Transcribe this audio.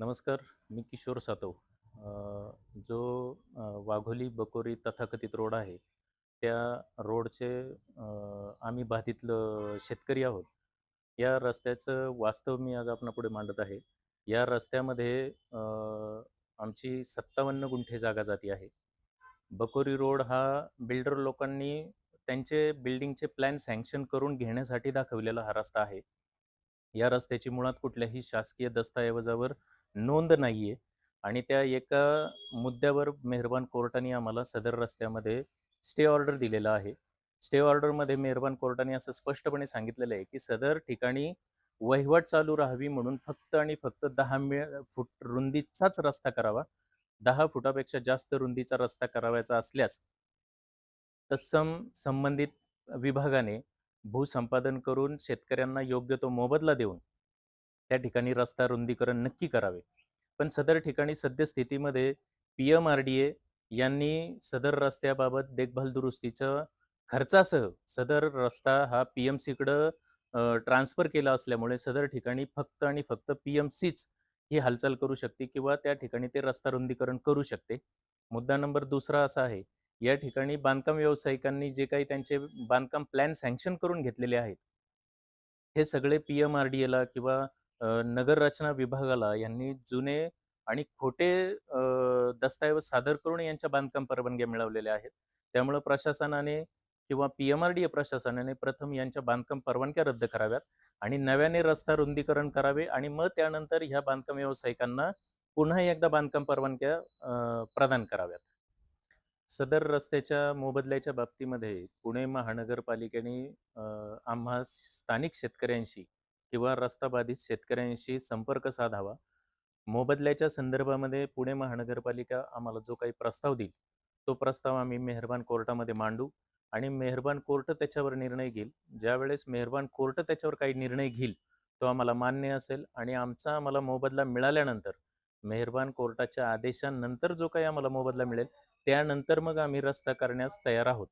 नमस्कार मी किशोर सातव. जो वाघोली बकोरी तथाकथित रोड आहे त्या रोडचे आम्ही बाधितलं शेतकरी आहोत. या रस्त्याचं वास्तव मी आज आपणापुढे मांडत आहे. या रस्त्यामध्ये आमची सत्तावन्न गुंठे जागा जाती आहे. बकोरी रोड हा बिल्डर लोकांनी त्यांचे बिल्डिंगचे प्लॅन सँक्शन करून घेण्यासाठी दाखवलेला हा रस्ता आहे. या रस्त्याची मुळात कुठल्याही शासकीय दस्तऐवजावर नोंद नाही आहे आणि त्या एका मुद्द्यावर मेहरबान कोर्टाने आम्हाला सदर रस्त्यामध्ये स्टे ऑर्डर दिलेला आहे. स्टे ऑर्डरमध्ये मेहरबान कोर्टाने असं स्पष्टपणे सांगितलेलं आहे की सदर ठिकाणी वहिवाट चालू राहावी म्हणून फक्त आणि फक्त दहा मे फूट रुंदीचाच रस्ता करावा. दहा फुटापेक्षा जास्त रुंदीचा रस्ता करावायचा असल्यास तत्सम संबंधित विभागाने भूसंपादन करून शेतकऱ्यांना योग्य तो मोबदला देऊन त्या ठिकाणी रस्ता रुंदीकरण नक्की करावे. पण सदर ठिकाणी सद्यस्थितीमध्ये P M R D A यांनी सदर रस्त्याबाबत देखभाल दुरुस्तीचं खर्चासह सदर रस्ता हा पी एम सीकडं ट्रान्सफर केला असल्यामुळे सदर ठिकाणी फक्त आणि फक्त पी एम सीच ही हालचाल करू शकते किंवा त्या ठिकाणी ते रस्ता रुंदीकरण करू शकते. मुद्दा नंबर दुसरा असा आहे या ठिकाणी बांधकाम व्यावसायिकांनी जे काही त्यांचे बांधकाम प्लॅन सँक्शन करून घेतलेले आहेत हे सगळे पी एम आर डी एला किंवा नगर रचना विभागाला यांनी जुने आणि खोटे अ, दस्तऐवज सादर करून यांच्या बांधकाम परवानग्या मिळवलेल्या आहेत. त्यामुळं प्रशासनाने किंवा P M R D A प्रशासनाने प्रथम यांच्या बांधकाम परवानग्या रद्द कराव्यात आणि नव्याने रस्ता रुंदीकरण करावे आणि मग त्यानंतर ह्या बांधकाम व्यावसायिकांना पुन्हा एकदा बांधकाम परवानग्या अ, प्रदान कराव्यात. सदर रस्त्याच्या मोबदल्याच्या बाबतीमध्ये पुणे महानगरपालिकेने आम्हा स्थानिक शेतकऱ्यांशी किंवा रस्ता बाधित शेतकऱ्यांशी संपर्क साधावा. मोबदल्याच्या संदर्भामध्ये पुणे महानगरपालिका आम्हाला जो काही प्रस्ताव देईल तो प्रस्ताव आम्ही मेहरबान कोर्टामध्ये मांडू आणि मेहरबान कोर्ट त्याच्यावर निर्णय घेईल. ज्यावेळेस मेहरबान कोर्ट त्याच्यावर काही निर्णय घेईल तो आम्हाला मान्य असेल आणि आमचा आम्हाला मोबदला मिळाल्यानंतर मेहरबान कोर्टाच्या आदेशानंतर जो काही आम्हाला मोबदला मिळेल त्यानंतर मग आम्ही रस्ता करण्यास तयार आहोत.